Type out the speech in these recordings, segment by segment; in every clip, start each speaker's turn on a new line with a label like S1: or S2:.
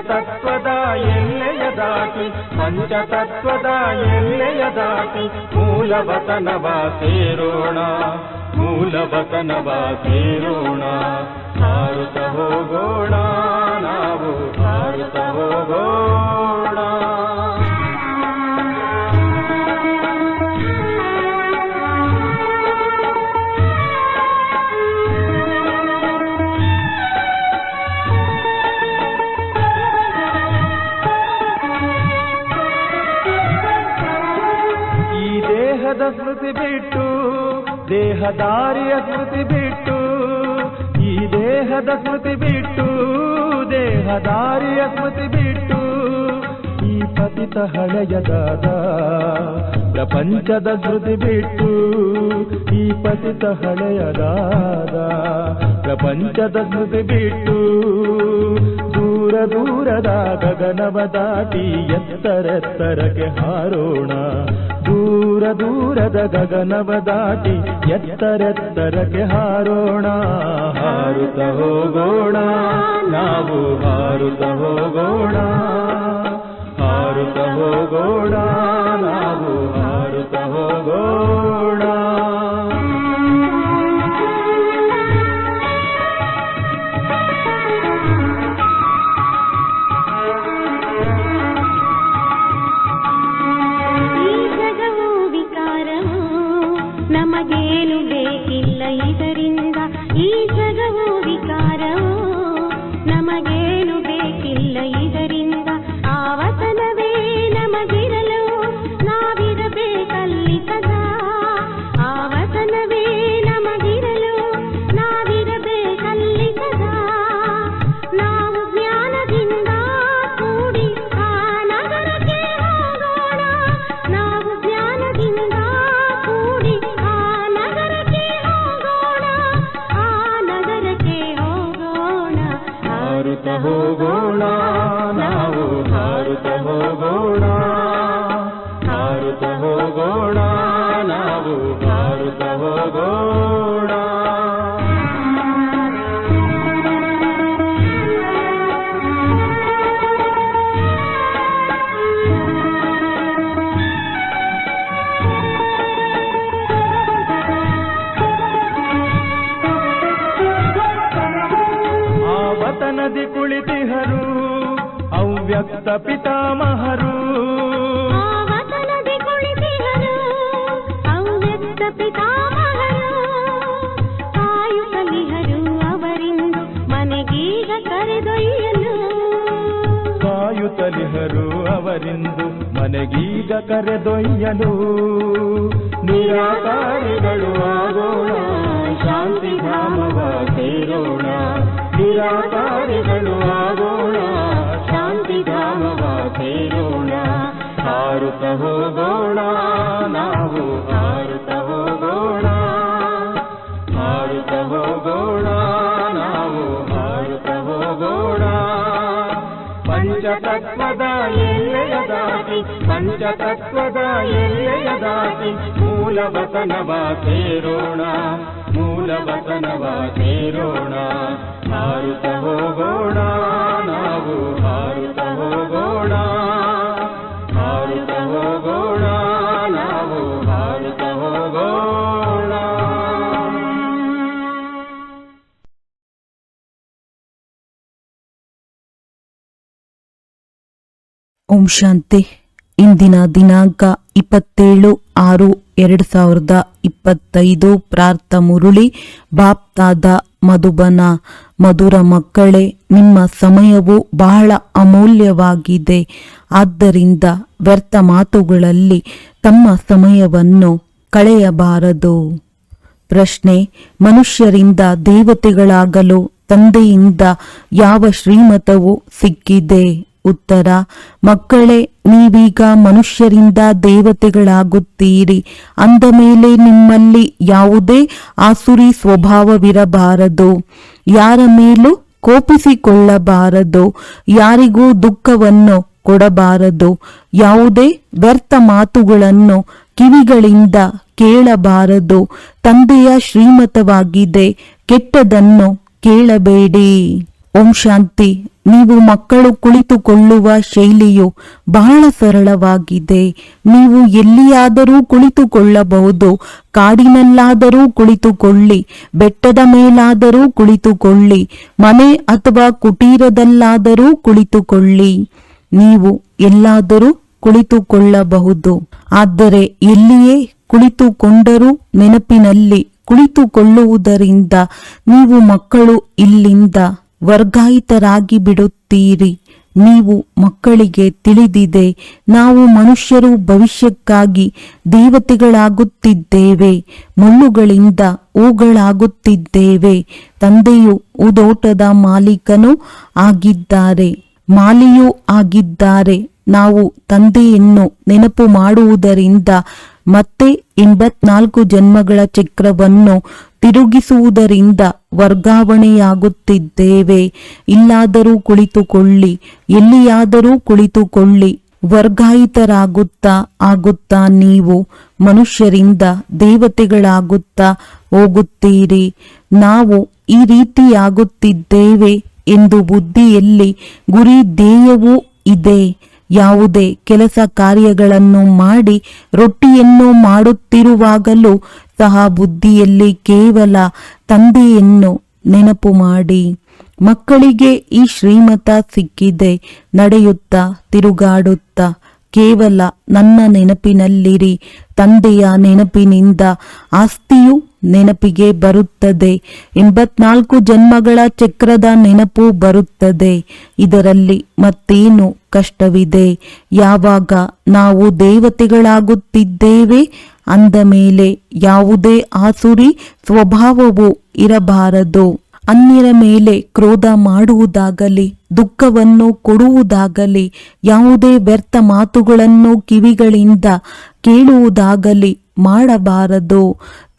S1: ಪಂಚತತ್ವದ ಎಲ್ಲೆಯ ದಾಟಿ ಪಂಚತತ್ವದ ಎಲ್ಲೆಯ ದಾಟಿ ಮೂಲವತನವ ಸೇರೋಣ ಮೂಲವತನವ ಸೇರೋಣ. ಹಾರುತ್ತ ಹೋಗೋಣ, ನಾವು ಹಾರುತ್ತ ಹೋಗೋಣ. ದೇಹದಾರಿಯ ಕೃತಿ ಬಿಟ್ಟು, ಈ ದೇಹದ ಕೃತಿ ಬಿಟ್ಟು ದೇಹದಾರಿಯ ಕೃತಿ ಬಿಟ್ಟು, ಈ ಪತಿತ ಹಳೆಯದಾದ ಪ್ರಪಂಚದ ಧೃತಿ ಬಿಟ್ಟು, ಈ ಪತಿತ ಹಳೆಯದಾದ ಪ್ರಪಂಚದ ಧೃತಿ ಬಿಟ್ಟು, ದೂರ ದೂರದ ಗಗನವ ದಾಟಿ ಎತ್ತರೆತ್ತರಕ್ಕೆ ಹಾರೋಣ. ದೂರ ದೂರದ ಗಗನವ ದಾಟಿ ಎತ್ತರೆತ್ತರಕ್ಕೆ ಹಾರೋಣ. ಹಾರುತ್ತ ಹೋಗೋಣ, ನಾವು ಹಾರುತ್ತ ಹೋಗೋಣ. ಹಾರುತ್ತ ಹೋಗೋಣ, ನಾವು ಹಾರುತ್ತ ಹೋಗೋಣ.
S2: ನಮಗೇನು ಬೇಕಿಲ್ಲ ಇದರಿಂದ ಈ ಜಗವು ವಿಕಾರವು ಕರೆದೊಯ್ಯಲು
S1: पञ्चतत्त्वदायदाति ददाति मूलवतन वा केरोणा नावो वा तिरोणा आयुष भोगुणा नावो हायुष भोगुणायुष भो गुणायुषो
S3: ॐ शान्ति ಇಂದಿನ ದಿನಾಂಕ ಇಪ್ಪತ್ತೇಳು ಆರು ಎರಡು ಸಾವಿರದ ಇಪ್ಪತ್ತೈದು. ಪ್ರಾರ್ಥ ಮುರುಳಿ, ಬಾಪ್ತಾದ ಮಧುಬನ. ಮಧುರ ಮಕ್ಕಳೇ, ನಿಮ್ಮ ಸಮಯವು ಬಹಳ ಅಮೂಲ್ಯವಾಗಿದೆ. ಆದ್ದರಿಂದ ವ್ಯರ್ಥ ಮಾತುಗಳಲ್ಲಿ ತಮ್ಮ ಸಮಯವನ್ನು ಕಳೆಯಬಾರದು. ಪ್ರಶ್ನೆ, ಮನುಷ್ಯರಿಂದ ದೇವತೆಗಳಾಗಲು ತಂದೆಯಿಂದ ಯಾವ ಶ್ರೀಮತವು ಸಿಕ್ಕಿದೆ? ಉತ್ತರ, ಮಕ್ಕಳೇ, ನೀವೀಗ ಮನುಷ್ಯರಿಂದ ದೇವತೆಗಳಾಗುತ್ತೀರಿ. ಅಂದ ಮೇಲೆ ನಿಮ್ಮಲ್ಲಿ ಯಾವುದೇ ಆಸುರಿ ಸ್ವಭಾವವಿರಬಾರದು. ಯಾರ ಮೇಲೂ ಕೋಪಿಸಿಕೊಳ್ಳಬಾರದು. ಯಾರಿಗೂ ದುಃಖವನ್ನು ಕೊಡಬಾರದು. ಯಾವುದೇ ವ್ಯರ್ಥ ಮಾತುಗಳನ್ನು ಕಿವಿಗಳಿಂದ ಕೇಳಬಾರದು. ತಂದೆಯ ಶ್ರೀಮತವಾಗಿದೆ, ಕೆಟ್ಟದನ್ನು ಕೇಳಬೇಡಿ. ಓಂ ಶಾಂತಿ. ನೀವು ಮಕ್ಕಳು ಕುಳಿತುಕೊಳ್ಳುವ ಶೈಲಿಯು ಬಹಳ ಸರಳವಾಗಿದೆ. ನೀವು ಎಲ್ಲಿಯಾದರೂ ಕುಳಿತುಕೊಳ್ಳಬಹುದು. ಕಾಡಿನಲ್ಲಾದರೂ ಕುಳಿತುಕೊಳ್ಳಿ. ಬೆಟ್ಟದ ಮೇಲಾದರೂ ಕುಳಿತುಕೊಳ್ಳಿ. ಮನೆ ಅಥವಾ ಕುಟೀರದಲ್ಲಾದರೂ ಕುಳಿತುಕೊಳ್ಳಿ. ನೀವು ಎಲ್ಲಾದರೂ ಕುಳಿತುಕೊಳ್ಳಬಹುದು. ಆದರೆ ಎಲ್ಲಿಯೇ ಕುಳಿತುಕೊಂಡರೂ ನೆನಪಿನಲ್ಲಿ ಕುಳಿತುಕೊಳ್ಳುವುದರಿಂದ ನೀವು ಮಕ್ಕಳು ಇಲ್ಲಿಂದ ವರ್ಗಾಯಿತರಾಗಿ ಬಿಡುತ್ತೀರಿ. ನೀವು ಮಕ್ಕಳಿಗೆ ತಿಳಿದಿದೆ, ನಾವು ಮನುಷ್ಯರು ಭವಿಷ್ಯಕ್ಕಾಗಿ ದೇವತೆಗಳಾಗುತ್ತಿದ್ದೇವೆ, ಮಣ್ಣುಗಳಿಂದ ಹೂಗಳಾಗುತ್ತಿದ್ದೇವೆ, ತಂದೆಯು ಉದೋಟದ ಮಾಲೀಕನೂ ಆಗಿದ್ದಾರೆ. ಮಾಲಿಯೂ ಆಗಿದ್ದಾರೆ. ನಾವು ತಂದೆಯನ್ನು ನೆನಪು ಮಾಡುವುದರಿಂದ ಮತ್ತೆ ಎಂಬತ್ನಾಲ್ಕು ಜನ್ಮಗಳ ಚಕ್ರವನ್ನು ತಿರುಗಿಸುವುದರಿಂದ ವರ್ಗಾವಣೆಯಾಗುತ್ತಿದ್ದೇವೆ. ಇಲ್ಲಾದರೂ ಕುಳಿತುಕೊಳ್ಳಿ, ಎಲ್ಲಿಯಾದರೂ ಕುಳಿತುಕೊಳ್ಳಿ, ವರ್ಗಾಯಿತರಾಗುತ್ತಾ ಆಗುತ್ತಾ ನೀವು ಮನುಷ್ಯರಿಂದ ದೇವತೆಗಳಾಗುತ್ತಾ ಹೋಗುತ್ತೀರಿ. ನಾವು ಈ ರೀತಿಯಾಗುತ್ತಿದ್ದೇವೆ ಎಂದು ಬುದ್ಧಿಯಲ್ಲಿ ಗುರಿ ಧ್ಯೇಯವೂ ಇದೆ. ಯಾವುದೇ ಕೆಲಸ ಕಾರ್ಯಗಳನ್ನು ಮಾಡಿ ರೊಟ್ಟಿಯನ್ನು ಮಾಡುತ್ತಿರುವಾಗಲೂ ಸಹ ಬುದ್ಧಿಯಲ್ಲಿ ಕೇವಲ ತಂದೆಯನ್ನು ನೆನಪು ಮಾಡಿ ಮಕ್ಕಳಿಗೆ ಈ ಶ್ರೀಮತ ಸಿಕ್ಕಿದೆ, ನಡೆಯುತ್ತಾ, ತಿರುಗಾಡುತ್ತಾ, ಕೇವಲ ನನ್ನ ನೆನಪಿನಲ್ಲಿರಿ, ತಂದೆಯ ನೆನಪಿನಿಂದ ಆಸ್ತಿಯು ನೆನಪಿಗೆ ಬರುತ್ತದೆ, ಎಂಬತ್ನಾಲ್ಕು ಜನ್ಮಗಳ ಚಕ್ರದ ನೆನಪು ಬರುತ್ತದೆ, ಇದರಲ್ಲಿ ಮತ್ತೇನು ಕಷ್ಟವಿದೆ? ಯಾವಾಗ ನಾವು ದೇವತೆಗಳಾಗುತ್ತಿದ್ದೇವೆ ಅಂದ ಮೇಲೆ ಯಾವುದೇ ಆಸುರಿ ಸ್ವಭಾವವು ಇರಬಾರದು. ಅನ್ಯರ ಮೇಲೆ ಕ್ರೋಧ ಮಾಡುವುದಾಗಲಿ, ದುಃಖವನ್ನು ಕೊಡುವುದಾಗಲಿ, ಯಾವುದೇ ವ್ಯರ್ಥ ಮಾತುಗಳನ್ನು ಕಿವಿಗಳಿಂದ ಕೇಳುವುದಾಗಲಿ ಮಾಡಬಾರದು.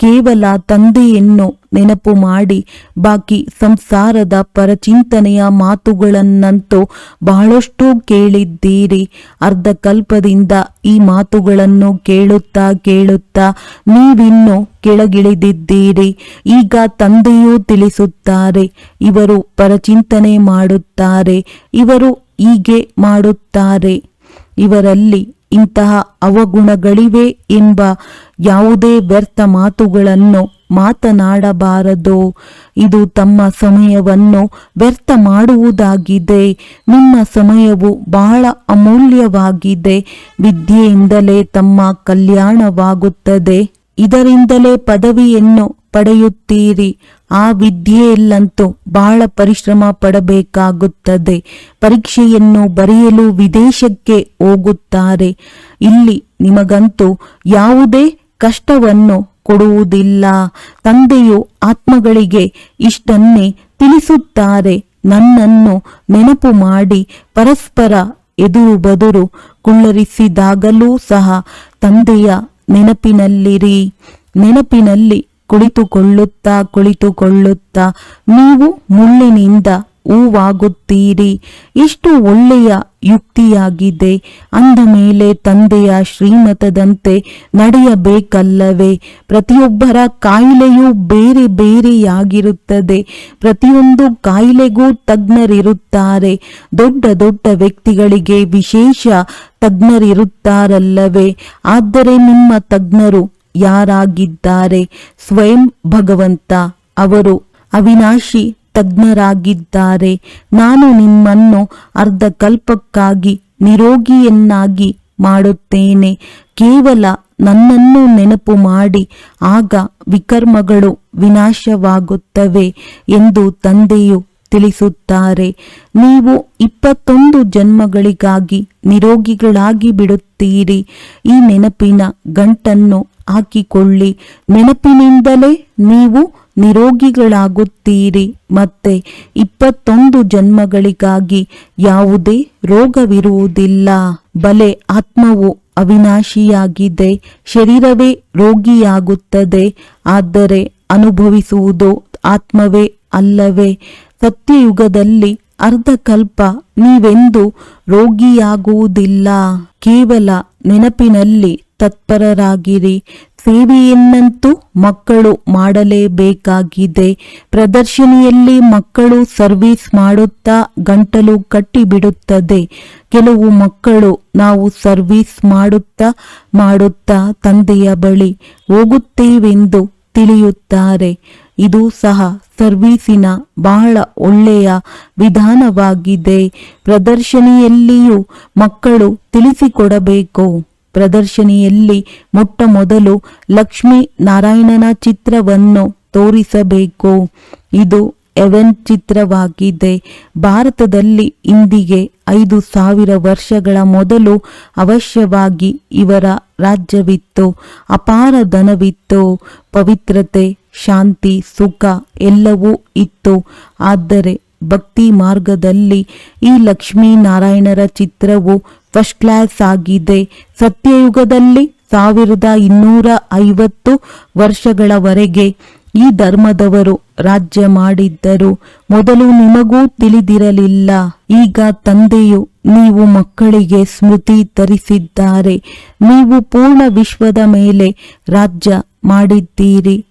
S3: ಕೇವಲ ತಂದೆಯನ್ನು ನೆನಪು ಮಾಡಿ. ಬಾಕಿ ಸಂಸಾರದ ಪರಚಿಂತನೆಯ ಮಾತುಗಳನ್ನಂತೂ ಬಹಳಷ್ಟು ಕೇಳಿದ್ದೀರಿ. ಅರ್ಧ ಕಲ್ಪದಿಂದ ಈ ಮಾತುಗಳನ್ನು ಕೇಳುತ್ತಾ ಕೇಳುತ್ತಾ ನೀವಿನ್ನು ಕೆಳಗಿಳಿದಿದ್ದೀರಿ. ಈಗ ತಂದೆಯೂ ತಿಳಿಸುತ್ತಾರೆ, ಇವರು ಪರಚಿಂತನೆ ಮಾಡುತ್ತಾರೆ, ಇವರು ಹೀಗೆ ಮಾಡುತ್ತಾರೆ. ಇವರಲ್ಲಿ ಇಂತಹ ಅವಗುಣಗಳಿವೆ ಎಂಬ ಯಾವುದೇ ವ್ಯರ್ಥ ಮಾತುಗಳನ್ನು ಮಾತನಾಡಬಾರದು. ಇದು ತಮ್ಮ ಸಮಯವನ್ನು ವ್ಯರ್ಥ ಮಾಡುವುದಾಗಿದೆ. ನಿಮ್ಮ ಸಮಯವು ಬಹಳ ಅಮೂಲ್ಯವಾಗಿದೆ. ವಿದ್ಯೆಯಿಂದಲೇ ತಮ್ಮ ಕಲ್ಯಾಣವಾಗುತ್ತದೆ. ಇದರಿಂದಲೇ ಪದವಿಯನ್ನು ಪಡೆಯುತ್ತೀರಿ. ಆ ವಿದ್ಯೆಯಲ್ಲಂತೂ ಬಹಳ ಪರಿಶ್ರಮ ಪಡಬೇಕಾಗುತ್ತದೆ. ಪರೀಕ್ಷೆಯನ್ನು ಬರೆಯಲು ವಿದೇಶಕ್ಕೆ ಹೋಗುತ್ತಾರೆ. ಇಲ್ಲಿ ನಿಮಗಂತೂ ಯಾವುದೇ ಕಷ್ಟವನ್ನು ಕೊಡುವುದಿಲ್ಲ. ತಂದೆಯು ಆತ್ಮಗಳಿಗೆ ಇಷ್ಟನ್ನೇ ತಿಳಿಸುತ್ತಾರೆ. ನನ್ನನ್ನು ನೆನಪು ಮಾಡಿ ಪರಸ್ಪರ ಎದುರು ಬದುರು ಕುಳ್ಳರಿಸಿದಾಗಲೂ ಸಹ ತಂದೆಯ ನೆನಪಿನಲ್ಲಿರಿ. ನೆನಪಿನಲ್ಲಿ ಕುಳಿತುಕೊಳ್ಳುತ್ತಾ ಕುಳಿತುಕೊಳ್ಳುತ್ತಾ, ನೀವು ಮುಳ್ಳಿನಿಂದ ಹೂವಾಗುತ್ತೀರಿ. ಎಷ್ಟು ಒಳ್ಳೆಯ ಯುಕ್ತಿಯಾಗಿದೆ. ಅಂದ ಮೇಲೆ ತಂದೆಯ ಶ್ರೀಮತದಂತೆ ನಡೆಯಬೇಕಲ್ಲವೇ. ಪ್ರತಿಯೊಬ್ಬರ ಕಾಯಿಲೆಯೂ ಬೇರೆ ಬೇರೆಯಾಗಿರುತ್ತದೆ. ಪ್ರತಿಯೊಂದು ಕಾಯಿಲೆಗೂ ತಜ್ಞರಿರುತ್ತಾರೆ. ದೊಡ್ಡ ದೊಡ್ಡ ವ್ಯಕ್ತಿಗಳಿಗೆ ವಿಶೇಷ ತಜ್ಞರಿರುತ್ತಾರಲ್ಲವೇ. ಆದರೆ ನಿಮ್ಮ ತಜ್ಞರು ಯಾರಾಗಿದ್ದಾರೆ? ಸ್ವಯಂ ಭಗವಂತ ಅವರು ಅವಿನಾಶಿ ತಜ್ಞರಾಗಿದ್ದಾರೆ. ನಾನು ನಿಮ್ಮನ್ನು ಅರ್ಧ ಕಲ್ಪಕ್ಕಾಗಿ ನಿರೋಗಿಯನ್ನಾಗಿ ಮಾಡುತ್ತೇನೆ. ಕೇವಲ ನನ್ನನ್ನು ನೆನಪು ಮಾಡಿ, ಆಗ ವಿಕರ್ಮಗಳು ವಿನಾಶವಾಗುತ್ತವೆ ಎಂದು ತಂದೆಯು ತಿಳಿಸುತ್ತಾರೆ. ನೀವು ಇಪ್ಪತ್ತೊಂದು ಜನ್ಮಗಳಿಗಾಗಿ ನಿರೋಗಿಗಳಾಗಿ ಬಿಡುತ್ತೀರಿ. ಈ ನೆನಪಿನ ಗಂಟನ್ನು ಹಾಕಿಕೊಳ್ಳಿ. ನೆನಪಿನಿಂದಲೇ ನೀವು ನಿರೋಗಿಗಳಾಗುತ್ತೀರಿ. ಮತ್ತೆ ಇಪ್ಪತ್ತೊಂದು ಜನ್ಮಗಳಿಗಾಗಿ ಯಾವುದೇ ರೋಗವಿರುವುದಿಲ್ಲ. ಬಲೆ ಆತ್ಮವು ಅವಿನಾಶಿಯಾಗಿದೆ. ಶರೀರವೇ ರೋಗಿಯಾಗುತ್ತದೆ. ಆದರೆ ಅನುಭವಿಸುವುದು ಆತ್ಮವೇ ಅಲ್ಲವೇ. ಸತ್ಯಯುಗದಲ್ಲಿ ಅರ್ಧಕಲ್ಪ ನೀವೆಂದು ರೋಗಿಯಾಗುವುದಿಲ್ಲ. ಕೇವಲ ನೆನಪಿನಲ್ಲಿ ತತ್ಪರರಾಗಿರಿ. ಸೇವೆಯನ್ನಂತೂ ಮಕ್ಕಳು ಮಾಡಲೇಬೇಕಾಗಿದೆ. ಪ್ರದರ್ಶನಿಯಲ್ಲಿ ಮಕ್ಕಳು ಸರ್ವಿಸ್ ಮಾಡುತ್ತಾ ಗಂಟಲು ಕಟ್ಟಿಬಿಡುತ್ತದೆ. ಕೆಲವು ಮಕ್ಕಳು ನಾವು ಸರ್ವಿಸ್ ಮಾಡುತ್ತಾ ಮಾಡುತ್ತಾ ತಂದೆಯ ಬಳಿ ಹೋಗುತ್ತೇವೆಂದು ತಿಳಿಯುತ್ತಾರೆ. ಇದು ಸಹ ಸರ್ವೀಸಿನ ಬಹಳ ಒಳ್ಳೆಯ ವಿಧಾನವಾಗಿದೆ. ಪ್ರದರ್ಶನಿಯಲ್ಲಿಯೂ ಮಕ್ಕಳು ತಿಳಿಸಿಕೊಡಬೇಕು. ಪ್ರದರ್ಶನಿಯಲ್ಲಿ ಮೊಟ್ಟ ಮೊದಲು ಲಕ್ಷ್ಮೀ ನಾರಾಯಣನ ಚಿತ್ರವನ್ನು ತೋರಿಸಬೇಕು. ಇದು ಎವೆನ್ ಚಿತ್ರವಾಗಿದೆ? ಭಾರತದಲ್ಲಿ ಇಂದಿಗೆ ಐದು ಸಾವಿರ ವರ್ಷಗಳ ಮೊದಲು ಅವಶ್ಯವಾಗಿ ಇವರ ರಾಜ್ಯವಿತ್ತು. ಅಪಾರ ಧನವಿತ್ತು. ಪವಿತ್ರತೆ, ಶಾಂತಿ, ಸುಖ ಎಲ್ಲವೂ ಇತ್ತು. ಆದರೆ ಭಕ್ತಿ ಮಾರ್ಗದಲ್ಲಿ ಈ ಲಕ್ಷ್ಮೀನಾರಾಯಣರ ಚಿತ್ರವು ಫಸ್ಟ್ ಕ್ಲಾಸ್ ಆಗಿದೆ. ಸತ್ಯಯುಗದಲ್ಲಿ ಸಾವಿರದ ಇನ್ನೂರ ಐವತ್ತು ವರ್ಷಗಳವರೆಗೆ ಈ ಧರ್ಮದವರು ರಾಜ್ಯ ಮಾಡಿದ್ದರು. ಮೊದಲು ನಿಮಗೂ ತಿಳಿದಿರಲಿಲ್ಲ. ಈಗ ತಂದೆಯು ನೀವು ಮಕ್ಕಳಿಗೆ ಸ್ಮೃತಿ ತರಿಸಿದ್ದಾರೆ. ನೀವು ಪೂರ್ಣ ವಿಶ್ವದ ಮೇಲೆ ರಾಜ್ಯ ಮಾಡಿದ್ದೀರಿ.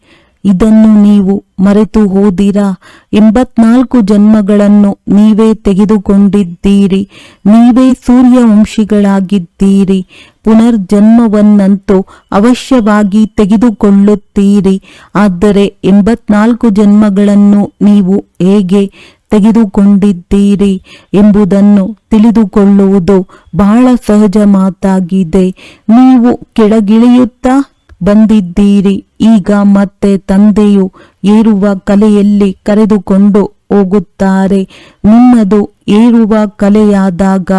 S3: ಇದನ್ನು ನೀವು ಮರೆತು ಹೋದಿರಾ? ಎಂಬತ್ನಾಲ್ಕು ಜನ್ಮಗಳನ್ನು ನೀವೇ ತೆಗೆದುಕೊಂಡಿದ್ದೀರಿ. ನೀವೇ ಸೂರ್ಯವಂಶಿಗಳಾಗಿದ್ದೀರಿ. ಪುನರ್ಜನ್ಮವನ್ನಂತೂ ಅವಶ್ಯವಾಗಿ ತೆಗೆದುಕೊಳ್ಳುತ್ತೀರಿ. ಆದರೆ ಎಂಬತ್ನಾಲ್ಕು ಜನ್ಮಗಳನ್ನು ನೀವು ಹೇಗೆ ತೆಗೆದುಕೊಂಡಿದ್ದೀರಿ ಎಂಬುದನ್ನು ತಿಳಿದುಕೊಳ್ಳುವುದು ಬಹಳ ಸಹಜ ಮಾತಾಗಿದೆ. ನೀವು ಕೆಳಗಿಳಿಯುತ್ತಾ? ಬಂದಿದ್ದೀರಿ. ಈಗ ಮತ್ತೆ ತಂದೆಯು ಏರುವ ಕಲೆಯಲ್ಲಿ ಕರೆದುಕೊಂಡು ಹೋಗುತ್ತಾರೆ. ನಿಮ್ಮದು ಏರುವ ಕಲೆಯಾದಾಗ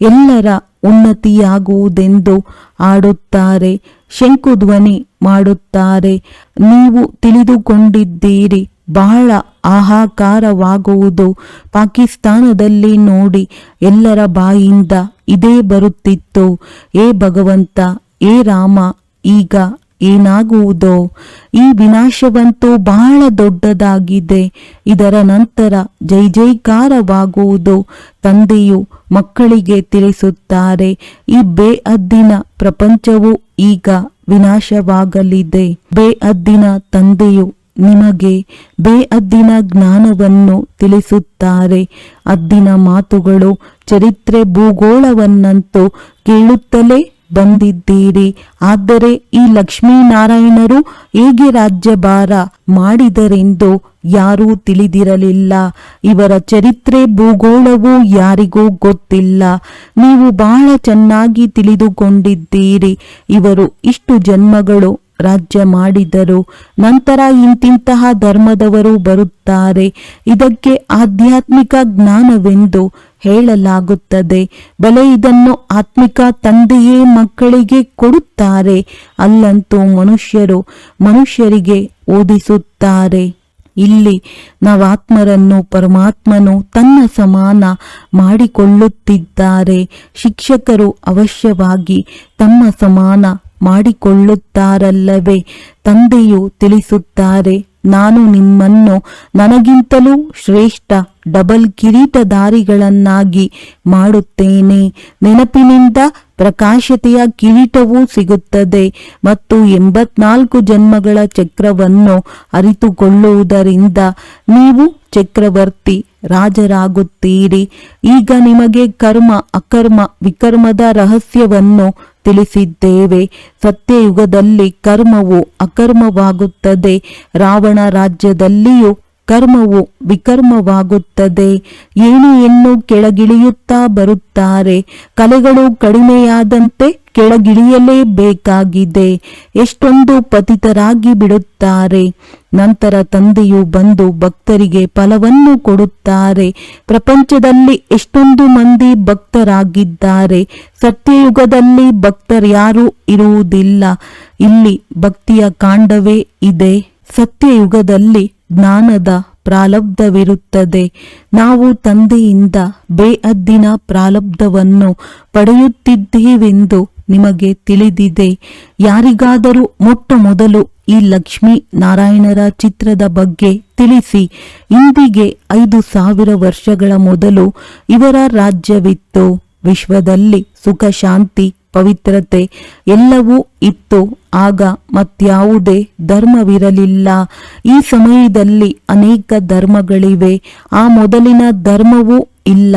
S3: ಎಲ್ಲರ ಉನ್ನತಿಯಾಗುವುದೆಂದು ಆಡುತ್ತಾರೆ ಶಂಕುಧ್ವನಿ ಮಾಡುತ್ತಾರೆ. ನೀವು ತಿಳಿದುಕೊಂಡಿದ್ದೀರಿ. ಬಹಳ ಆಹಾಕಾರವಾಗುವುದು ಪಾಕಿಸ್ತಾನದಲ್ಲಿ ನೋಡಿ ಎಲ್ಲರ ಬಾಯಿಂದ ಇದೇ ಬರುತ್ತಿತ್ತು. ಏ ಭಗವಂತ, ಏ ರಾಮ, ಈಗ ಏನಾಗುವುದೋ? ಈ ವಿನಾಶವಂತೂ ಬಹಳ ದೊಡ್ಡದಾಗಿದೆ. ಇದರ ನಂತರ ಜೈ ಜೈಕಾರವಾಗುವುದು ತಂದೆಯು ಮಕ್ಕಳಿಗೆ ತಿಳಿಸುತ್ತಾರೆ. ಈ ಬೇಅದ್ದಿನ ಪ್ರಪಂಚವು ಈಗ ವಿನಾಶವಾಗಲಿದೆ. ಬೇಅದ್ದಿನ ತಂದೆಯು ನಿಮಗೆ ಬೇಅದ್ದಿನ ಜ್ಞಾನವನ್ನು ತಿಳಿಸುತ್ತಾರೆ. ಅದ್ದಿನ ಮಾತುಗಳು ಚರಿತ್ರೆ ಭೂಗೋಳವನ್ನಂತೂ ಕೇಳುತ್ತಲೇ ಬಂದಿದ್ದೀರಿ. ಆದರೆ ಈ ಲಕ್ಷ್ಮೀನಾರಾಯಣರು ಹೇಗೆ ರಾಜ್ಯಭಾರ ಮಾಡಿದರೆಂದು ಯಾರೂ ತಿಳಿದಿರಲಿಲ್ಲ. ಇವರ ಚರಿತ್ರೆ, ಭೂಗೋಳವೂ ಯಾರಿಗೂ ಗೊತ್ತಿಲ್ಲ. ನೀವು ಬಹಳ ಚೆನ್ನಾಗಿ ತಿಳಿದುಕೊಂಡಿದ್ದೀರಿ. ಇವರು ಇಷ್ಟು ಜನ್ಮಗಳು ರಾಜ್ಯ ಮಾಡಿದರು. ನಂತರ ಇಂತಿಂತಹ ಧರ್ಮದವರು ಬರುತ್ತಾರೆ. ಇದಕ್ಕೆ ಆಧ್ಯಾತ್ಮಿಕ ಜ್ಞಾನವೆಂದು ಹೇಳಲಾಗುತ್ತದೆ. ಬಲೆ ಇದನ್ನು ಆತ್ಮಿಕ ತಂದೆಯೇ ಮಕ್ಕಳಿಗೆ ಕೊಡುತ್ತಾರೆ. ಅಲ್ಲಂತೂ ಮನುಷ್ಯರು ಮನುಷ್ಯರಿಗೆ ಓದಿಸುತ್ತಾರೆ. ಇಲ್ಲಿ ನವಾತ್ಮರನ್ನು ಪರಮಾತ್ಮನು ತನ್ನ ಸಮಾನ ಮಾಡಿಕೊಳ್ಳುತ್ತಿದ್ದಾರೆ. ಶಿಕ್ಷಕರು ಅವಶ್ಯವಾಗಿ ತಮ್ಮ ಸಮಾನ ಮಾಡಿಕೊಳ್ಳುತ್ತಾರಲ್ಲವೇ? ತಂದೆಯು ತಿಳಿಸುತ್ತಾರೆ, ನಾನು ನಿಮ್ಮನ್ನು ನನಗಿಂತಲೂ ಶ್ರೇಷ್ಠ ಡಬಲ್ ಕಿರೀಟಧಾರಿಗಳನ್ನಾಗಿ ಮಾಡುತ್ತೇನೆ. ನೆನಪಿನಿಂದ ಪ್ರಕಾಶತೆಯ ಕಿರೀಟವೂ ಸಿಗುತ್ತದೆ ಮತ್ತು ಎಂಬತ್ನಾಲ್ಕು ಜನ್ಮಗಳ ಚಕ್ರವನ್ನು ಅರಿತುಕೊಳ್ಳುವುದರಿಂದ ನೀವು ಚಕ್ರವರ್ತಿ ರಾಜರಾಗುತ್ತೀರಿ. ಈಗ ನಿಮಗೆ ಕರ್ಮ, ಅಕರ್ಮ, ವಿಕರ್ಮದ ರಹಸ್ಯವನ್ನು ತಿಳಿಸಿದ್ದೇವೆ. ಸತ್ಯಯುಗದಲ್ಲಿ ಕರ್ಮವು ಅಕರ್ಮವಾಗುತ್ತದೆ. ರಾವಣ ರಾಜ್ಯದಲ್ಲಿಯೂ ಕರ್ಮವು ವಿಕರ್ಮವಾಗುತ್ತದೆ. ಏಣಿಯನ್ನು ಕೆಳಗಿಳಿಯುತ್ತಾ ಬರುತ್ತಾರೆ. ಕಲೆಗಳು ಕಡಿಮೆಯಾದಂತೆ ಕೆಳಗಿಳಿಯಲೇಬೇಕಾಗಿದೆ ಎಷ್ಟೊಂದು ಪತಿತರಾಗಿ ಬಿಡುತ್ತಾರೆ. ನಂತರ ತಂದೆಯು ಬಂದು ಭಕ್ತರಿಗೆ ಫಲವನ್ನು ಕೊಡುತ್ತಾರೆ. ಪ್ರಪಂಚದಲ್ಲಿ ಎಷ್ಟೊಂದು ಮಂದಿ ಭಕ್ತರಾಗಿದ್ದಾರೆ. ಸತ್ಯಯುಗದಲ್ಲಿ ಭಕ್ತರ್ಯಾರೂ ಇರುವುದಿಲ್ಲ. ಇಲ್ಲಿ ಭಕ್ತಿಯ ಕಾಂಡವೇ ಇದೆ. ಸತ್ಯಯುಗದಲ್ಲಿ ಜ್ಞಾನದ ಪ್ರಾಲಬ್ಧವಿರುತ್ತದೆ. ನಾವು ತಂದೆಯಿಂದ ಬೇಅದ್ದಿನ ಪ್ರಾಲಬ್ಧವನ್ನು ಪಡೆಯುತ್ತಿದ್ದೇವೆಂದು ನಿಮಗೆ ತಿಳಿದಿದೆ. ಯಾರಿಗಾದರೂ ಮೊಟ್ಟ ಮೊದಲು ಈ ಲಕ್ಷ್ಮೀ ನಾರಾಯಣರ ಚಿತ್ರದ ಬಗ್ಗೆ ತಿಳಿಸಿ. ಇಂದಿಗೆ ಐದು ಸಾವಿರ ವರ್ಷಗಳ ಮೊದಲು ಇವರ ರಾಜ್ಯವಿತ್ತು. ವಿಶ್ವದಲ್ಲಿ ಸುಖ ಶಾಂತಿ ಪವಿತ್ರತೆ ಎಲ್ಲವೂ ಇತ್ತು. ಆಗ ಮತ್ಯಾವುದೇ ಧರ್ಮವಿರಲಿಲ್ಲ. ಈ ಸಮಯದಲ್ಲಿ ಅನೇಕ ಧರ್ಮಗಳಿವೆ. ಆ ಮೊದಲಿನ ಧರ್ಮವೂ ಇಲ್ಲ.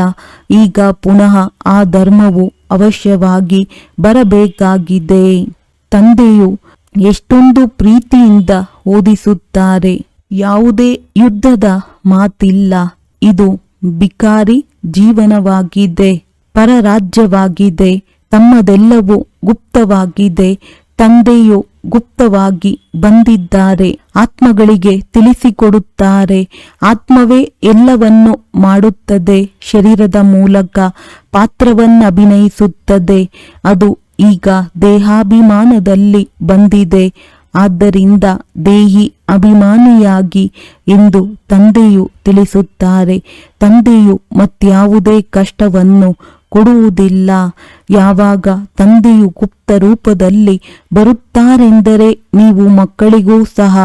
S3: ಈಗ ಪುನಃ ಆ ಧರ್ಮವು ಅವಶ್ಯವಾಗಿ ಬರಬೇಕಾಗಿದೆ. ತಂದೆಯು ಎಷ್ಟೊಂದು ಪ್ರೀತಿಯಿಂದ ಓದಿಸುತ್ತಾರೆ. ಯಾವುದೇ ಯುದ್ಧದ ಮಾತಿಲ್ಲ. ಇದು ಬಿಕಾರಿ ಜೀವನವಾಗಿದೆ, ಪರರಾಜ್ಯವಾಗಿದೆ. ತಮ್ಮದೆಲ್ಲವೂ ಗುಪ್ತವಾಗಿದೆ ತಂದೆಯು ಗುಪ್ತವಾಗಿ ಬಂದಿದ್ದಾರೆ. ಆತ್ಮಗಳಿಗೆ ತಿಳಿಸಿಕೊಡುತ್ತಾರೆ. ಆತ್ಮವೇ ಎಲ್ಲವನ್ನು ಮಾಡುತ್ತದೆ. ಶರೀರದ ಮೂಲಕ ಪಾತ್ರವನ್ನಭಿನಯಿಸುತ್ತದೆ. ಅದು ಈಗ ದೇಹಾಭಿಮಾನದಲ್ಲಿ ಬಂದಿದೆ. ಆದ್ದರಿಂದ ದೇಹಿ ಅಭಿಮಾನಿಯಾಗಿ ಎಂದು ತಂದೆಯು ತಿಳಿಸುತ್ತಾರೆ. ತಂದೆಯು ಮತ್ಯಾವುದೇ ಕಷ್ಟವನ್ನು ಕೊಡುವುದಿಲ್ಲ. ಯಾವಾಗ ತಂದೆಯು ಗುಪ್ತ ರೂಪದಲ್ಲಿ ಬರುತ್ತಾರೆಂದರೆ ನೀವು ಮಕ್ಕಳಿಗೂ ಸಹ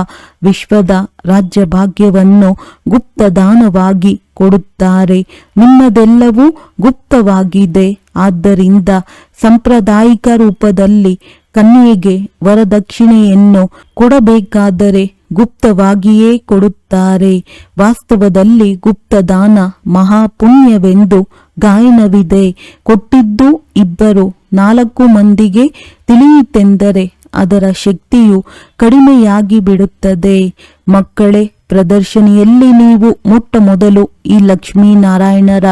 S3: ವಿಶ್ವದ ರಾಜ್ಯಭಾಗ್ಯವನ್ನು ಗುಪ್ತದಾನವಾಗಿ ಕೊಡುತ್ತಾರೆ. ನಿಮ್ಮದೆಲ್ಲವೂ ಗುಪ್ತವಾಗಿದೆ. ಆದ್ದರಿಂದ ಸಾಂಪ್ರದಾಯಿಕ ರೂಪದಲ್ಲಿ ಕನ್ಯೆಗೆ ವರದಕ್ಷಿಣೆಯನ್ನು ಕೊಡಬೇಕಾದರೆ ಗುಪ್ತವಾಗಿಯೇ ಕೊಡುತ್ತಾರೆ. ವಾಸ್ತವದಲ್ಲಿ ಗುಪ್ತದಾನ ಮಹಾಪುಣ್ಯವೆಂದು ಗಾಯನವಿದೆ. ಕೊಟ್ಟಿದ್ದು ಇಬ್ಬರು. ನಾಲ್ಕು ಮಂದಿಗೆ ತಿಳಿಯಿತೆಂದರೆ ಅದರ ಶಕ್ತಿಯು ಕಡಿಮೆಯಾಗಿ ಬಿಡುತ್ತದೆ ಮಕ್ಕಳೇ ಪ್ರದರ್ಶನಿಯಲ್ಲಿ ನೀವು ಮೊಟ್ಟ ಮೊದಲು ಈ ಲಕ್ಷ್ಮೀನಾರಾಯಣರ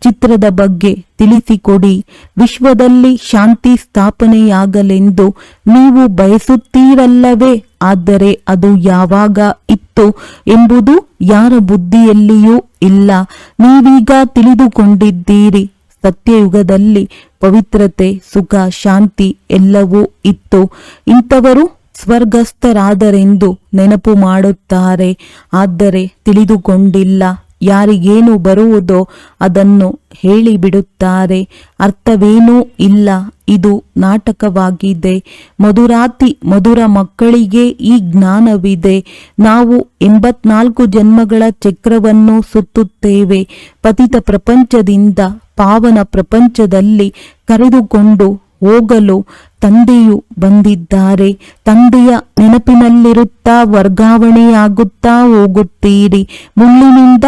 S3: ಚಿತ್ರದ ಬಗ್ಗೆ ತಿಳಿಸಿಕೊಡಿ. ವಿಶ್ವದಲ್ಲಿ ಶಾಂತಿ ಸ್ಥಾಪನೆಯಾಗಲೆಂದು ನೀವು ಬಯಸುತ್ತೀರಲ್ಲವೇ? ಆದರೆ ಅದು ಯಾವಾಗ ಇತ್ತು ಎಂಬುದು ಯಾರ ಬುದ್ಧಿಯಲ್ಲಿಯೂ ಇಲ್ಲ. ನೀವೀಗ ತಿಳಿದುಕೊಂಡಿದ್ದೀರಿ. ಸತ್ಯಯುಗದಲ್ಲಿ ಪವಿತ್ರತೆ, ಸುಖ, ಶಾಂತಿ ಎಲ್ಲವೂ ಇತ್ತು. ಇಂಥವರು ಸ್ವರ್ಗಸ್ಥರಾದರೆಂದು ನೆನಪು ಮಾಡುತ್ತಾರೆ. ಆದರೆ ತಿಳಿದುಕೊಂಡಿಲ್ಲ ಯಾರಿಗೇನು ಬರುವುದೋ ಅದನ್ನು ಹೇಳಿಬಿಡುತ್ತಾರೆ. ಅರ್ಥವೇನೂ ಇಲ್ಲ, ಇದು ನಾಟಕವಾಗಿದೆ. ಮಧುರಾತಿ ಮಧುರ ಮಕ್ಕಳಿಗೆ ಈ ಜ್ಞಾನವಿದೆ. ನಾವು ಎಂಬತ್ನಾಲ್ಕು ಜನ್ಮಗಳ ಚಕ್ರವನ್ನು ಸುತ್ತುತ್ತೇವೆ. ಪತಿತ ಪ್ರಪಂಚದಿಂದ ಪಾವನ ಪ್ರಪಂಚದಲ್ಲಿ ಕರೆದುಕೊಂಡು ಹೋಗಲು ತಂದೆಯು ಬಂದಿದ್ದಾರೆ. ತಂದೆಯ ನೆನಪಿನಲ್ಲಿರುತ್ತಾ ವರ್ಗಾವಣೆಯಾಗುತ್ತಾ ಹೋಗುತ್ತೀರಿ. ಮುಳ್ಳಿನಿಂದ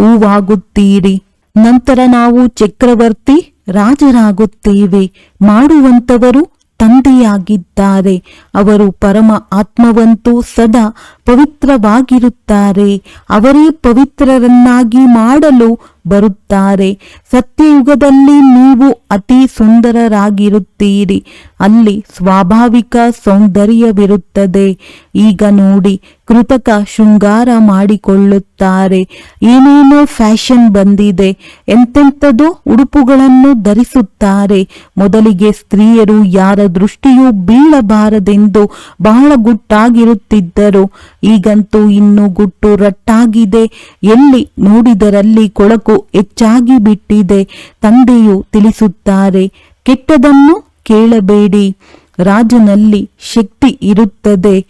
S3: ಹೂವಾಗುತ್ತೀರಿ. ನಂತರ ನಾವು ಚಕ್ರವರ್ತಿ ರಾಜರಾಗುತ್ತೇವೆ. ಮಾಡುವಂತವರು ತಂದೆಯಾಗಿದ್ದಾರೆ. ಅವರು ಪರಮ ಆತ್ಮವಂತೂ ಸದಾ ಪವಿತ್ರವಾಗಿರುತ್ತಾರೆ. ಅವರೇ ಪವಿತ್ರರನ್ನಾಗಿ ಮಾಡಲು ಬರುತ್ತಾರೆ. ಸತ್ಯಯುಗದಲ್ಲಿ ನೀವು ಅತಿ ಸುಂದರರಾಗಿರುತ್ತೀರಿ. ಅಲ್ಲಿ ಸ್ವಾಭಾವಿಕ ಸೌಂದರ್ಯವಿರುತ್ತದೆ. ಈಗ ನೋಡಿ, ಕೃತಕ ಶೃಂಗಾರ ಮಾಡಿಕೊಳ್ಳುತ್ತಾರೆ. ಏನೇನೋ ಫ್ಯಾಷನ್ ಬಂದಿದೆ. ಎಂತೆಂಥದೋ ಉಡುಪುಗಳನ್ನು ಧರಿಸುತ್ತಾರೆ. ಮೊದಲಿಗೆ ಸ್ತ್ರೀಯರು ಯಾರ ದೃಷ್ಟಿಯೂ ಬೀಳಬಾರದೆಂದು ಬಹಳ ಗುಟ್ಟಾಗಿರುತ್ತಿದ್ದರು. ಈಗಂತೂ ಇನ್ನೂ ಗುಟ್ಟು ರಟ್ಟಾಗಿದೆ. ಎಲ್ಲಿ ನೋಡಿದರಲ್ಲಿ ಕೊಳಕು ಹೆಚ್ಚಾಗಿ ಬಿಟ್ಟಿದೆ. ತಂದೆಯು ತಿಳಿಸುತ್ತಾರೆ, ಕೆಟ್ಟದನ್ನು ಕೇಳಬೇಡಿ. ರಾಜನಲ್ಲಿ ಶಕ್ತಿ ಇರುತ್ತದೆ.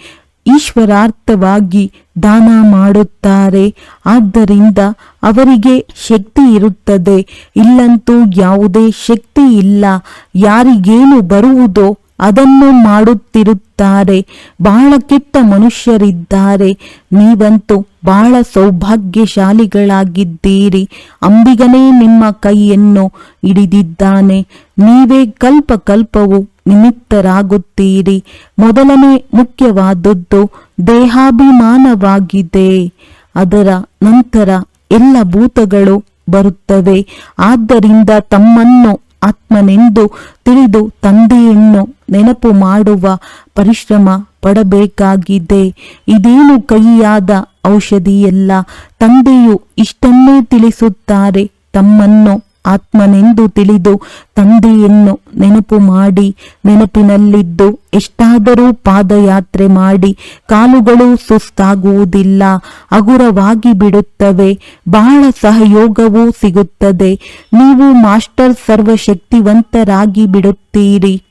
S3: ಈಶ್ವರಾರ್ಥವಾಗಿ ದಾನ ಮಾಡುತ್ತಾರೆ. ಆದ್ದರಿಂದ ಅವರಿಗೆ ಶಕ್ತಿ ಇರುತ್ತದೆ. ಇಲ್ಲಂತೂ ಯಾವುದೇ ಶಕ್ತಿ ಇಲ್ಲ. ಯಾರಿಗೇನು ಬರುವುದೋ ಅದನ್ನು ಮಾಡುತ್ತಿರುತ್ತಾರೆ. ಬಹಳ ಕೆಟ್ಟ ಮನುಷ್ಯರಿದ್ದಾರೆ. ನೀವಂತೂ ಬಹಳ ಸೌಭಾಗ್ಯಶಾಲಿಗಳಾಗಿದ್ದೀರಿ. ಅಂಬಿಗನೇ ನಿಮ್ಮ ಕೈಯನ್ನು ಹಿಡಿದಿದ್ದಾನೆ. ನೀವೇ ಕಲ್ಪ ಕಲ್ಪವು ನಿಮಿತ್ತರಾಗುತ್ತೀರಿ. ಮೊದಲನೇ ಮುಖ್ಯವಾದದ್ದು ದೇಹಾಭಿಮಾನವಾಗಿದೆ. ಅದರ ನಂತರ ಎಲ್ಲ ಭೂತಗಳು ಬರುತ್ತವೆ. ಆದ್ದರಿಂದ ತಮ್ಮನ್ನು ಆತ್ಮನೆಂದು ತಿಳಿದು ತಂದೆಯನ್ನು ನೆನಪು ಮಾಡುವ ಪರಿಶ್ರಮ ಪಡಬೇಕಾಗಿದೆ. ಇದೇನು ಕೈಯಾದ ಔಷಧಿಯಲ್ಲ ತಂದೆಯು ಇಷ್ಟನ್ನೇ ತಿಳಿಸುತ್ತಾರೆ ತಮ್ಮನ್ನು ಆತ್ಮನೆಂದು ತಿಳಿದು ತಂದೆಯನ್ನು ನೆನಪು ಮಾಡಿ, ನೆನಪಿನಲ್ಲಿದ್ದು ಎಷ್ಟಾದರೂ ಪಾದಯಾತ್ರೆ ಮಾಡಿ, ಕಾಲುಗಳು ಸುಸ್ತಾಗುವುದಿಲ್ಲ, ಹಗುರವಾಗಿ ಬಿಡುತ್ತವೆ, ಬಹಳ ಸಹಯೋಗವೂ ಸಿಗುತ್ತದೆ. ನೀವು ಮಾಸ್ಟರ್ ಸರ್ವಶಕ್ತಿವಂತರಾಗಿ ಬಿಡುತ್ತೀರಿ.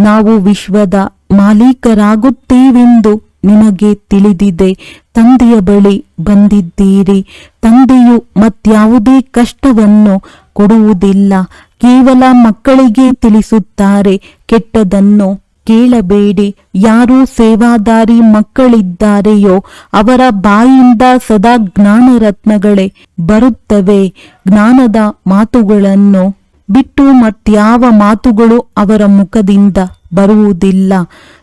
S3: ನಾವು ವಿಶ್ವದ ಮಾಲೀಕರಾಗುತ್ತೇವೆಂದು ನಿಮಗೆ ತಿಳಿದಿದೆ. ತಂದೆಯ ಬಳಿ ಬಂದಿದ್ದೀರಿ. ತಂದೆಯು ಮತ್ಯಾವುದೇ ಕಷ್ಟವನ್ನು ಕೊಡುವುದಿಲ್ಲ. ಕೇವಲ ಮಕ್ಕಳಿಗೆ ತಿಳಿಸುತ್ತಾರೆ ಕೆಟ್ಟದನ್ನು ಕೇಳಬೇಡಿ. ಯಾರು ಸೇವಾದಾರಿ ಮಕ್ಕಳಿದ್ದಾರೆಯೋ, ಅವರ ಬಾಯಿಂದ ಸದಾ ಜ್ಞಾನರತ್ನಗಳೇ ಬರುತ್ತವೆ. ಜ್ಞಾನದ ಮಾತುಗಳನ್ನು ಬಿಟ್ಟು ಮತ್ಯಾವ ಮಾತುಗಳು ಅವರ ಮುಖದಿಂದ ಬರುವುದಿಲ್ಲ.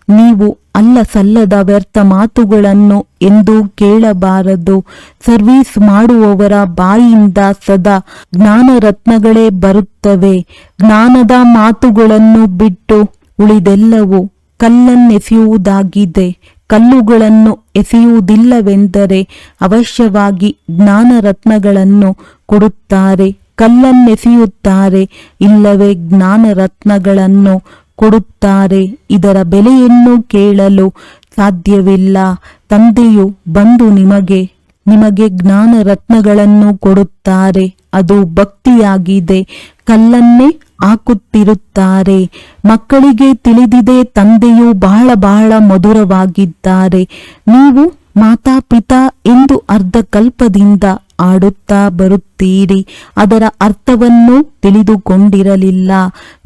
S3: ನೀವು ಅಲ್ಲ ಸಲ್ಲದ ವ್ಯರ್ಥ ಮಾತುಗಳನ್ನು ಎಂದು ಕೇಳಬಾರದು. ಸರ್ವೀಸ್ ಮಾಡುವವರ ಬಾಯಿಯಿಂದ ಸದಾ ಜ್ಞಾನರತ್ನಗಳೇ ಬರುತ್ತವೆ. ಜ್ಞಾನದ ಮಾತುಗಳನ್ನು ಬಿಟ್ಟು ಉಳಿದೆಲ್ಲವೂ ಕಲ್ಲನ್ನೆಸೆಯುವುದಾಗಿದೆ. ಕಲ್ಲುಗಳನ್ನು ಎಸೆಯುವುದಿಲ್ಲವೆಂದರೆ ಅವಶ್ಯವಾಗಿ ಜ್ಞಾನರತ್ನಗಳನ್ನು ಕೊಡುತ್ತಾರೆ. ಕಲ್ಲನ್ನೆಸೆಯುತ್ತಾರೆ. ಇಲ್ಲವೇ ಜ್ಞಾನರತ್ನಗಳನ್ನು ಕೊಡುತ್ತಾರೆ. ಇದರ ಬೆಲೆಯನ್ನು ಕೇಳಲು ಸಾಧ್ಯವಿಲ್ಲ. ತಂದೆಯು ಬಂದು ನಿಮಗೆ ನಿಮಗೆ ಜ್ಞಾನ ರತ್ನಗಳನ್ನು ಕೊಡುತ್ತಾರೆ. ಅದು ಭಕ್ತಿಯಾಗಿದೆ. ಕಲ್ಲನ್ನೇ ಹಾಕುತ್ತಿರುತ್ತಾರೆ. ಮಕ್ಕಳಿಗೆ ತಿಳಿದಿದೆ ತಂದೆಯು ಬಹಳ ಬಹಳ ಮಧುರವಾಗಿದ್ದಾರೆ. ನೀವು ಮಾತಾಪಿತಾ ಎಂದು ಅರ್ಧಕಲ್ಪದಿಂದ ಆಡುತ್ತಾ ಬರುತ್ತೀರಿ. ಅದರ ಅರ್ಥವನ್ನು ತಿಳಿದುಕೊಂಡಿರಲಿಲ್ಲ.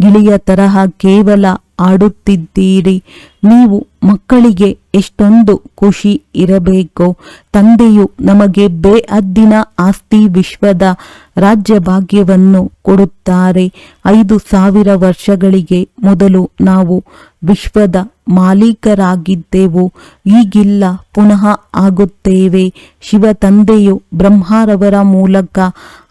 S3: ಗಿಳಿಯ ತರಹ ಕೇವಲ ಆಡುತ್ತಿದ್ದೀರಿ. ನೀವು ಮಕ್ಕಳಿಗೆ ಎಷ್ಟೊಂದು ಖುಷಿ ಇರಬೇಕು. ತಂದೆಯು ನಮಗೆ ಬೇಅದ್ದಿನ ಆಸ್ತಿ ವಿಶ್ವದ ರಾಜ್ಯ ಭಾಗ್ಯವನ್ನು ಕೊಡುತ್ತಾರೆ. ಐದು ಸಾವಿರ ವರ್ಷಗಳಿಗೆ ಮೊದಲು ನಾವು ವಿಶ್ವದ ಮಾಲೀಕರಾಗಿದ್ದೆವು. ಈಗಿಲ್ಲ ಪುನಃ ಆಗುತ್ತೇವೆ. ಶಿವ ತಂದೆಯು ಬ್ರಹ್ಮರವರ ಮೂಲಕ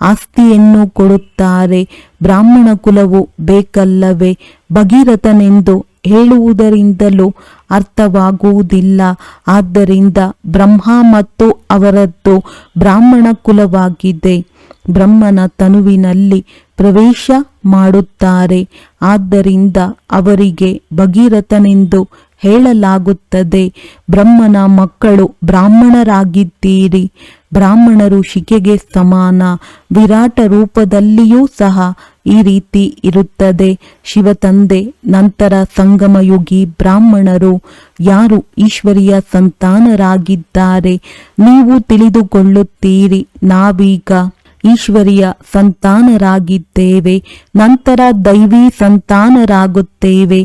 S3: ಆಸ್ತಿಯನ್ನು ಕೊಡುತ್ತಾರೆ. ಬ್ರಾಹ್ಮಣ ಕುಲವು ಬೇಕಲ್ಲವೇ? ಭಗೀರಥನೆಂದು ಹೇಳುವುದರಿಂದಲೂ ಅರ್ಥವಾಗುವುದಿಲ್ಲ. ಆದ್ದರಿಂದ ಬ್ರಹ್ಮ ಮತ್ತು ಅವರದ್ದು ಬ್ರಾಹ್ಮಣ ಕುಲವಾಗಿದೆ. ಬ್ರಹ್ಮನ ತನುವಿನಲ್ಲಿ ಪ್ರವೇಶ ಮಾಡುತ್ತಾರೆ. ಆದ್ದರಿಂದ ಅವರಿಗೆ ಭಗೀರಥನೆಂದು ಹೇಳಲಾಗುತ್ತದೆ, ಬ್ರಹ್ಮನ ಮಕ್ಕಳು ಬ್ರಾಹ್ಮಣರಾಗಿದ್ದೀರಿ. ಬ್ರಾಹ್ಮಣರು ಶಿಕೆಗೆ ಸಮಾನ, ವಿರಾಟ ರೂಪದಲ್ಲಿಯೂ ಸಹ ಈ ರೀತಿ ಇರುತ್ತದೆ. ಶಿವತಂದೆ, ನಂತರ ಸಂಗಮಯುಗಿ ಬ್ರಾಹ್ಮಣರು, ಯಾರು ಈಶ್ವರಿಯ ಸಂತಾನರಾಗಿದ್ದಾರೆ, ನೀವು ತಿಳಿದುಕೊಳ್ಳುತ್ತೀರಿ. ನಾವೀಗ ಈಶ್ವರಿಯ ಸಂತಾನರಾಗಿದ್ದೇವೆ, ನಂತರ ದೈವಿ ಸಂತಾನರಾಗುತ್ತೇವೆ,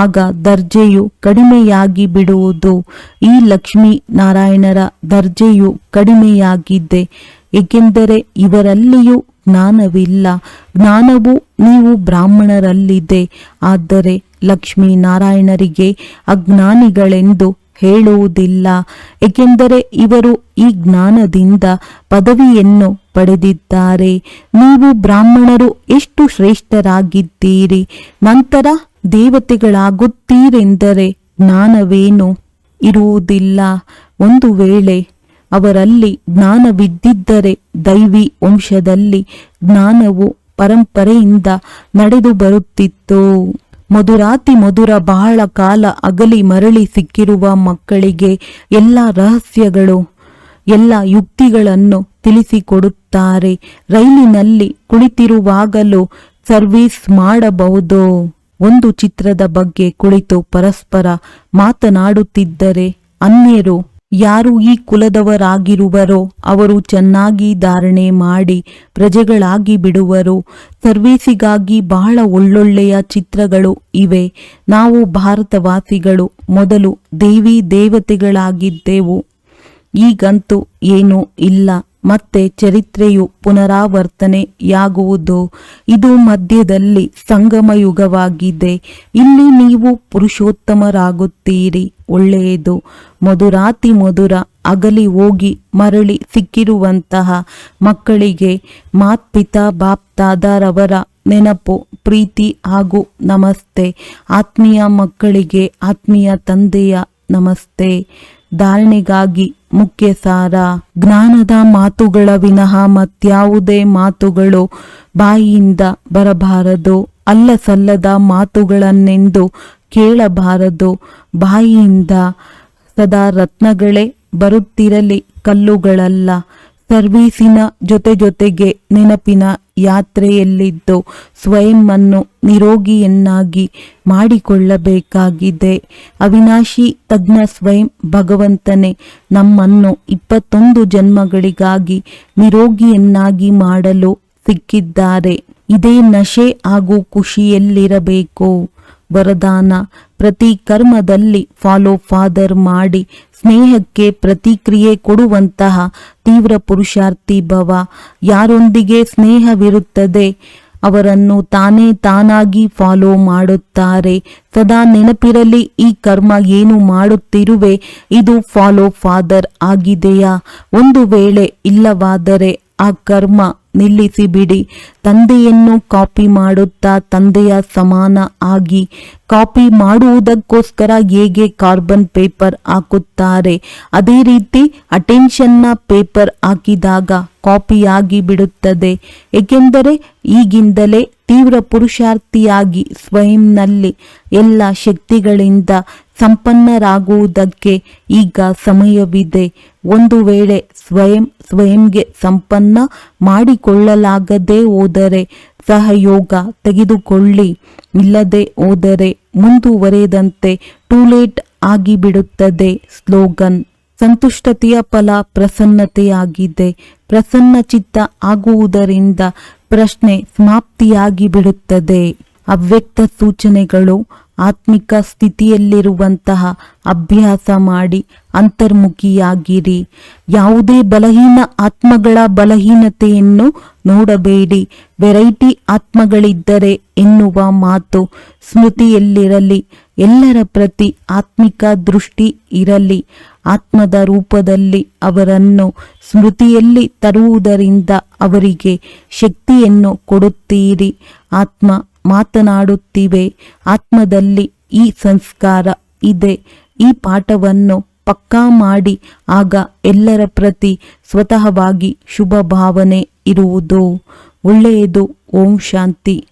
S3: ಆಗ ದರ್ಜೆಯು ಕಡಿಮೆಯಾಗಿ ಬಿಡುವುದು. ಈ ಲಕ್ಷ್ಮೀ ನಾರಾಯಣರ ದರ್ಜೆಯು ಕಡಿಮೆಯಾಗಿದೆ, ಏಕೆಂದರೆ ಇವರಲ್ಲಿಯೂ ಜ್ಞಾನವಿಲ್ಲ. ಜ್ಞಾನವು ನೀವು ಬ್ರಾಹ್ಮಣರಲ್ಲಿದೆ, ಆದರೆ ಲಕ್ಷ್ಮೀನಾರಾಯಣರಿಗೆ ಅಜ್ಞಾನಿಗಳೆಂದು ಹೇಳುವುದಿಲ್ಲ. ಏಕೆಂದರೆ ಇವರು ಈ ಜ್ಞಾನದಿಂದ ಪದವಿಯನ್ನು ಪಡೆದಿದ್ದಾರೆ. ನೀವು ಬ್ರಾಹ್ಮಣರು ಎಷ್ಟು ಶ್ರೇಷ್ಠರಾಗಿದ್ದೀರಿ? ನಂತರ ದೇವತೆಗಳಾಗುತ್ತೀರೆಂದರೆ ಜ್ಞಾನವೇನು? ಇರುವುದಿಲ್ಲ. ಒಂದು ವೇಳೆ ಅವರಲ್ಲಿ ಜ್ಞಾನವಿದ್ದಿದ್ದರೆ ದೈವಿ ವಂಶದಲ್ಲಿ ಜ್ಞಾನವು ಪರಂಪರೆಯಿಂದ ನಡೆದು ಬರುತ್ತಿತ್ತು. ಮಧುರಾತಿ ಮಧುರ ಬಹಳ ಕಾಲ ಅಗಲಿ ಮರಳಿ ಸಿಕ್ಕಿರುವ ಮಕ್ಕಳಿಗೆ ಎಲ್ಲ ರಹಸ್ಯಗಳು, ಎಲ್ಲ ಯುಕ್ತಿಗಳನ್ನು ತಿಳಿಸಿಕೊಡುತ್ತಾರೆ. ರೈಲಿನಲ್ಲಿ ಕುಳಿತಿರುವಾಗಲೂ ಸರ್ವಿಸ್ ಮಾಡಬಹುದು. ಒಂದು ಚಿತ್ರದ ಬಗ್ಗೆ ಕುಳಿತು ಪರಸ್ಪರ ಮಾತನಾಡುತ್ತಿದ್ದರೆ, ಅನ್ಯರು ಯಾರು ಈ ಕುಲದವರಾಗಿರುವರೋ ಅವರು ಚೆನ್ನಾಗಿ ಧಾರಣೆ ಮಾಡಿ ಪ್ರಜೆಗಳಾಗಿ ಬಿಡುವರು. ಸರ್ವೀಸಿಗಾಗಿ ಬಹಳ ಒಳ್ಳೊಳ್ಳೆಯ ಚಿತ್ರಗಳು ಇವೆ. ನಾವು ಭಾರತವಾಸಿಗಳು. ಮೊದಲು ದೇವಿ ದೇವತೆಗಳಾಗಿದ್ದೆವು. ಈಗಂತೂ ಏನೂ ಇಲ್ಲ. ಮತ್ತೆ ಚರಿತ್ರೆಯು ಪುನರಾವರ್ತನೆಯಾಗುವುದು. ಇದು ಮಧ್ಯದಲ್ಲಿ ಸಂಗಮ ಯುಗವಾಗಿದೆ ಇಲ್ಲಿ ನೀವು ಪುರುಷೋತ್ತಮರಾಗುತ್ತೀರಿ. ಒಳ್ಳೆಯದು. ಮಧುರಾತಿ ಮಧುರ ಅಗಲಿ ಹೋಗಿ ಮರಳಿ ಸಿಕ್ಕಿರುವಂತಹ ಮಕ್ಕಳಿಗೆ ಮಾತ್ಪಿತಾ ಬಾಪ್ತಾದರವರ ನೆನಪು, ಪ್ರೀತಿ ಹಾಗೂ ನಮಸ್ತೆ. ಆತ್ಮೀಯ ಮಕ್ಕಳಿಗೆ ಆತ್ಮೀಯ ತಂದೆಯ ನಮಸ್ತೆ. ಧಾರಣೆಗಾಗಿ ಮುಖ್ಯ ಸಾರ ಜ್ಞಾನದ ಮಾತುಗಳ ವಿನಃ ಮತ್ಯಾವುದೇ ಮಾತುಗಳು ಬಾಯಿಯಿಂದ ಬರಬಾರದು. ಅಲ್ಲ ಸಲ್ಲದ ಮಾತುಗಳನ್ನೆಂದು ಕೇಳಬಾರದು. ಬಾಯಿಯಿಂದ ಸದಾ ರತ್ನಗಳೇ ಬರುತ್ತಿರಲಿ ಕಲ್ಲುಗಳಲ್ಲ. ಸರ್ವೀಸಿನ ಜೊತೆ ಜೊತೆಗೆ ನೆನಪಿನ ಯಾತ್ರೆಯಲ್ಲಿದ್ದು ಸ್ವಯಂವನ್ನು ನಿರೋಗಿಯನ್ನಾಗಿ ಮಾಡಿಕೊಳ್ಳಬೇಕಾಗಿದೆ. ಅವಿನಾಶಿ ತಜ್ಞ ಸ್ವಯಂ ಭಗವಂತನೇ, ನಮ್ಮನ್ನು ಇಪ್ಪತ್ತೊಂದು ಜನ್ಮಗಳಿಗಾಗಿ ನಿರೋಗಿಯನ್ನಾಗಿ ಮಾಡಲು ಸಿಕ್ಕಿದ್ದಾರೆ. ಇದೇ ನಶೆ ಹಾಗೂ ಖುಷಿಯಲ್ಲಿರಬೇಕು. ವರದಾನ. ಪ್ರತಿ ಕರ್ಮದಲ್ಲಿ ಫಾಲೋ ಫಾದರ್ ಮಾಡಿ ಸ್ನೇಹಕ್ಕೆ ಪ್ರತಿಕ್ರಿಯೆ ಕೊಡುವಂತಹ ತೀವ್ರ ಪುರುಷಾರ್ಥಿ ಭವ. ಯಾರೊಂದಿಗೆ ಸ್ನೇಹವಿರುತ್ತದೆ ಅವರನ್ನು ತಾನೇ ತಾನಾಗಿ ಫಾಲೋ ಮಾಡುತ್ತಾರೆ. ಸದಾ ನೆನಪಿರಲಿ ಈ ಕರ್ಮ ಏನು ಮಾಡುತ್ತಿರುವೆ. ಇದು ಫಾಲೋ ಫಾದರ್ ಆಗಿದೆಯಾ? ಒಂದು ವೇಳೆ ಇಲ್ಲವಾದರೆ ಆ ಕರ್ಮ ನಿಲ್ಲಿಸಿ ಬಿಡಿ. ತಂದೆಯನ್ನು ಕಾಪಿ ಮಾಡುತ್ತಾ ತಂದೆಯ ಸಮಾನ ಆಗಿ ಕಾಪಿ ಮಾಡುವುದಕ್ಕೋಸ್ಕರ ಹೇಗೆ ಕಾರ್ಬನ್ ಪೇಪರ್ ಹಾಕುತ್ತಾರೆ? ಅದೇ ರೀತಿ ಅಟೆನ್ಷನ್ನ ಪೇಪರ್ ಹಾಕಿದಾಗ ಕಾಪಿಯಾಗಿ ಬಿಡುತ್ತದೆ. ಏಕೆಂದರೆ ಈಗಿಂದಲೇ ತೀವ್ರ ಪುರುಷಾರ್ಥಿಯಾಗಿ ಸ್ವಯಂನಲ್ಲಿ ಎಲ್ಲ ಶಕ್ತಿಗಳಿಂದ ಸಂಪನ್ನರಾಗುವುದಕ್ಕೆ ಈಗ ಸಮಯವಿದೆ. ಒಂದು ವೇಳೆ ಸ್ವಯಂ, ಸ್ವಯಂಗೆ ಸಂಪನ್ನ ಮಾಡಿಕೊಳ್ಳಲಾಗದೆ ಹೋದರೆ ಸಹಯೋಗ ತೆಗೆದುಕೊಳ್ಳಿ. ಇಲ್ಲದೆ ಹೋದರೆ ಮುಂದುವರೆದಂತೆ ಟೂ ಲೇಟ್ ಆಗಿಬಿಡುತ್ತದೆ ಸ್ಲೋಗನ್. ಸಂತುಷ್ಟತೆಯ ಫಲ ಪ್ರಸನ್ನತೆಯಾಗಿದೆ. ಪ್ರಸನ್ನ ಚಿತ್ತ ಆಗುವುದರಿಂದ ಪ್ರಶ್ನೆ ಸಮಾಪ್ತಿಯಾಗಿ ಬಿಡುತ್ತದೆ ಅವ್ಯಕ್ತ ಸೂಚನೆಗಳು ಆತ್ಮಿಕ ಸ್ಥಿತಿಯಲ್ಲಿರುವಂತಹ ಅಭ್ಯಾಸ ಮಾಡಿ ಅಂತರ್ಮುಖಿಯಾಗಿರಿ. ಯಾವುದೇ ಬಲಹೀನ ಆತ್ಮಗಳ ಬಲಹೀನತೆಯನ್ನು ನೋಡಬೇಡಿ. ವೆರೈಟಿ ಆತ್ಮಗಳಿದ್ದರೆ ಎನ್ನುವ ಮಾತು ಸ್ಮೃತಿಯಲ್ಲಿರಲಿ. ಎಲ್ಲರ ಪ್ರತಿ ಆತ್ಮಿಕ ದೃಷ್ಟಿ ಇರಲಿ. ಆತ್ಮದ ರೂಪದಲ್ಲಿ ಅವರನ್ನು ಸ್ಮೃತಿಯಲ್ಲಿ ತರುವುದರಿಂದ ಅವರಿಗೆ ಶಕ್ತಿಯನ್ನು ಕೊಡುತ್ತೀರಿ. ಆತ್ಮ ಮಾತನಾಡುತ್ತಿವೆ. ಆತ್ಮದಲ್ಲಿ ಈ ಸಂಸ್ಕಾರ ಇದೆ. ಈ ಪಾಠವನ್ನು ಪಕ್ಕಾ ಮಾಡಿ ಆಗ ಎಲ್ಲರ ಪ್ರತಿ ಸ್ವತಃವಾಗಿ ಶುಭ ಭಾವನೆ ಇರುವುದು. ಒಳ್ಳೆಯದು. ಓಂ ಶಾಂತಿ.